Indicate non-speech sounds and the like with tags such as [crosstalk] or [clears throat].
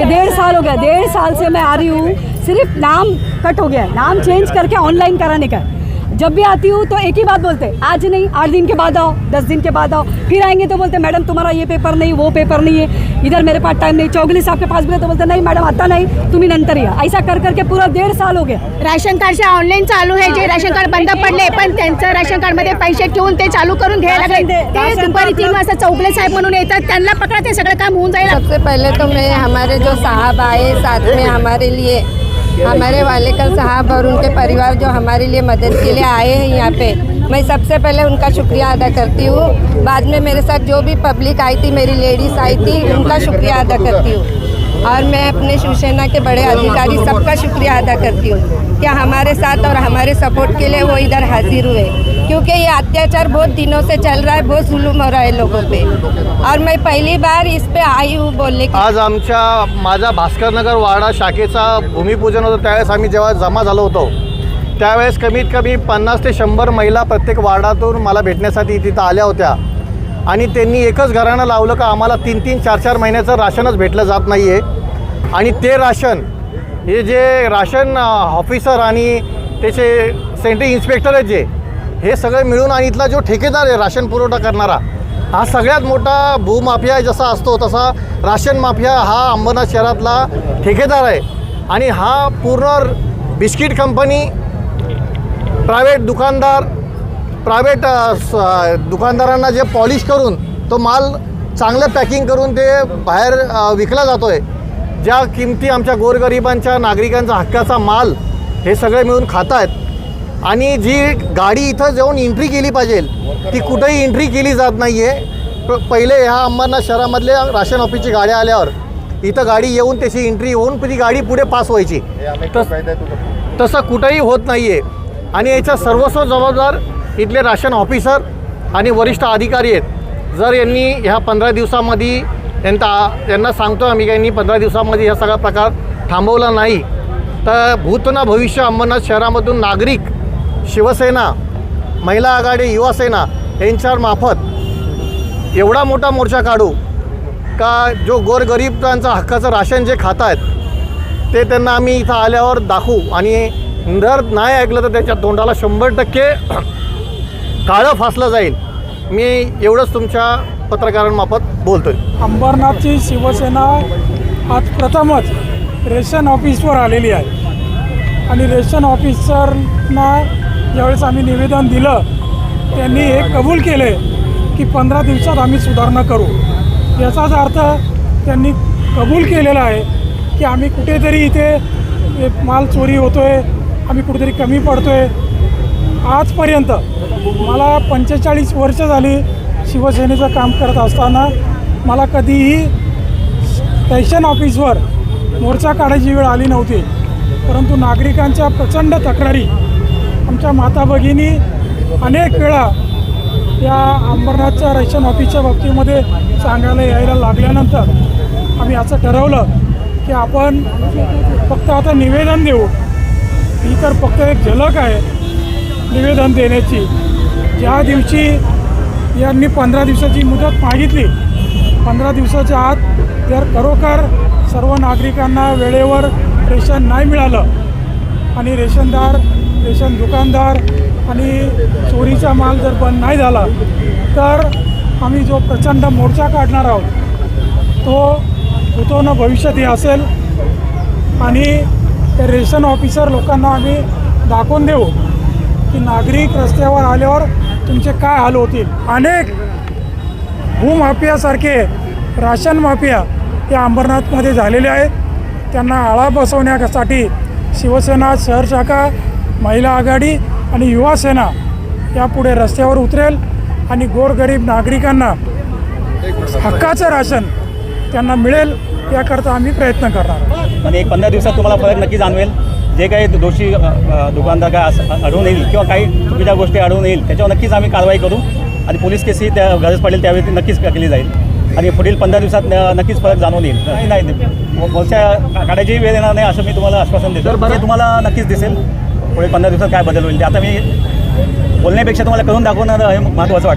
कि डेढ़ साल हो गया डेढ़ साल से मैं आ रही हूँ। सिर्फ नाम कट हो गया नाम चेंज करके ऑनलाइन कराने का जब भी आती हूँ तो एक ही बात बोलते हैं आज नहीं आठ दिन के बाद आओ दस दिन के बाद आओ। फिर आएँगे तो बोलते मैडम तुम्हारा ये पेपर नहीं वो पेपर नहीं है। इधर मेरे पास टाइम नहीं चौगली साहब के पास भी तो बोलते नहीं मॅडम आता नाही तुम्ही नंतर या ऐसा कर करके पूरा डेढ़ साल हो गया। राशन कार्डचे ऑनलाईन चालू आहे जे राशन कार्ड बंद पडले पण त्यांचं राशन कार्ड मध्ये पैसे ठेवून ते चालू करून घ्यायला लागले. ते दुपारी तीन वाजता चौगले साहेब म्हणून येतात त्यांना पकडा ते सगळं काम होऊन जाईल. सबसे पहले तो मैं हमारे जो साहब आए साथ में हमारे लिए हमारे वालेकर साहब और उनके परिवार जो हमारे लिए मदद के लिए आए हैं यहाँ पे, मैं सबसे पहले उनका शुक्रिया अदा करती हूँ। बाद में मेरे साथ जो भी पब्लिक आई थी, मेरी लेडीज़ आई थी, उनका शुक्रिया अदा करती हूँ। और मैं अपने शिवसेना के बड़े अधिकारी सबका शुक्रिया अदा करती हूँ क्या हमारे साथ और हमारे सपोर्ट के लिए वो इधर हाजिर हुए। क्योंकि ये अत्याचार बहुत दिनों से चल रहा है बहुत जुलूम हो रहा है लोगों पे। और मैं पहली बार इस पे आई हूँ बोलने की आज आमच्या माझा भास्करनगर वाडा शाखेचा भूमिपूजन होतं. त्यावेळेस आम्ही जेव्हा जमा झालो होतो त्यावेळेस कमीत कमी पन्नास ते शंभर महिला प्रत्येक वार्डातून मला भेटण्यासाठी तिथं आल्या होत्या. आणि त्यांनी एकच घराणं लावलं का आम्हाला तीन तीन चार चार महिन्याचं राशनच भेटलं जात नाही आहे आणि ते राशन हे जे राशन ऑफिसर आणि त्याचे सेंट्री इन्स्पेक्टर आहेत जे हे सगळे मिळून आणि इथला जो ठेकेदार आहे राशन पुरवठा करणारा हा सगळ्यात मोठा भूमाफिया जसा असतो तसा राशन माफिया हा अंबरनाथ शहरातला ठेकेदार आहे. आणि हा पूर्ण बिस्किट कंपनी प्रायव्हेट दुकानदार प्रायव्हेट स- दुकानदारांना जे पॉलिश करून तो माल चांगलं पॅकिंग करून ते बाहेर विकला जातो आहे ज्या किमती आमच्या गोरगरिबांच्या नागरिकांचा हक्काचा माल हे सगळे मिळून खात आहेत आणि जी गाडी इथं जाऊन एंट्री केली पाहिजे ती कुठेही एंट्री केली जात नाही आहे पहिले ह्या अंबरनाथ शहरामधल्या राशन ऑफिसची गाड्या आल्यावर इथं गाडी येऊन त्याची एंट्री होऊन ती गाडी पुढे पास व्हायची. तस तसं कुठंही होत नाही आहे आणि याचा सर्वस्व जबाबदार इथले राशन ऑफिसर आणि वरिष्ठ अधिकारी आहेत. जर यांनी ह्या पंधरा दिवसामध्ये त्यांना त्यांना सांगतो आम्ही की यांनी पंधरा दिवसामध्ये हा सगळा प्रकार थांबवला नाही तर भूतना भविष्य अंबरनाथ शहरामधून नागरिक शिवसेना महिला आघाडी युवासेना यांच्यावर मार्फत एवढा मोठा मोर्चा काढू का जो गोरगरीबांचा हक्काचं राशन जे खात आहेत ते त्यांना आम्ही इथं आल्यावर दाखवू. आणि जर नाही ऐकलं तर त्याच्या तोंडाला शंभर टक्के [clears throat] काळं फासलं जाईल. मी एवढंच तुमच्या पत्रकारांमार्फत बोलतो आहे अंबरनाथची शिवसेना आज प्रथमच रेशन ऑफिसवर आलेली आहे. आणि रेशन ऑफिसरना ज्यावेळेस आम्ही निवेदन दिलं त्यांनी हे कबूल केले की पंधरा दिवसात आम्ही सुधारणा करू. याचाच अर्थ त्यांनी कबूल केलेला आहे की आम्ही कुठेतरी इथे माल चोरी होतो आहे आम्ही कुठेतरी कमी पडतो आहे आजपर्यंत मला पंचेचाळीस वर्ष झाली शिवसेनेचं काम करत असताना मला कधीही स्टेशन ऑफिसवर मोर्चा काढायची वेळ आली नव्हती. परंतु नागरिकांच्या प्रचंड तक्रारी आमच्या माता भगिनी अनेक वेळा या अंबरनाथच्या रेशन ऑफिसच्या बाबतीमध्ये सांगायला यायला लागल्यानंतर आम्ही असं ठरवलं की आपण फक्त आता निवेदन देऊ. ही तर फक्त एक झलक आहे निवेदन देण्याची. ज्या दिवशी यांनी पंधरा दिवसाची मुदत मागितली पंधरा दिवसाच्या आत जर खरोखर सर्व नागरिकांना वेळेवर रेशन नाही मिळालं आणि रेशनदार रेशन दुकानदार आणि चोरीचा माल जर बंद नाही झाला तर आम्ही जो प्रचंड मोर्चा काढणार आहोत तो होतो ना भविष्यात हे असेल. आणि ते रेशन ऑफिसर लोकांना आम्ही दाखवून देऊ की नागरिक रस्त्यावर आल्यावर तुमचे काय हाल होतील. अनेक भूमाफियासारखे राशन माफिया या अंबरनाथमध्ये झालेले आहेत. त्यांना आळा बसवण्यासाठी शिवसेना शहर शाखा महिला आघाडी आणि युवा सेना यापुढे रस्त्यावर उतरेल आणि गोरगरीब नागरिकांना हक्काचं राशन त्यांना मिळेल याकरता आम्ही प्रयत्न करणार आहोत. आणि एक पंधरा दिवसात तुम्हाला फरक नक्की जाणवेल. जे काही दोषी दुकानदार काय असं आढळून येईल किंवा काही चुकीच्या गोष्टी आढळून येईल त्याच्यावर नक्कीच आम्ही कारवाई करू आणि पोलीस केसही त्या गरज पडेल त्यावेळी ती नक्कीच केली जाईल. आणि पुढील पंधरा दिवसात नक्कीच फरक जाणवून येईल. नाही नाही मोर्चा काढायची वेळ येणार नाही असं मी तुम्हाला आश्वासन देतो. हे तुम्हाला नक्कीच दिसेल. पुढे पंधरा दिवसात काय बदल होईल ते आता मी बोलण्यापेक्षा तुम्हाला करून दाखवणं हे महत्त्वाचं वाटतं.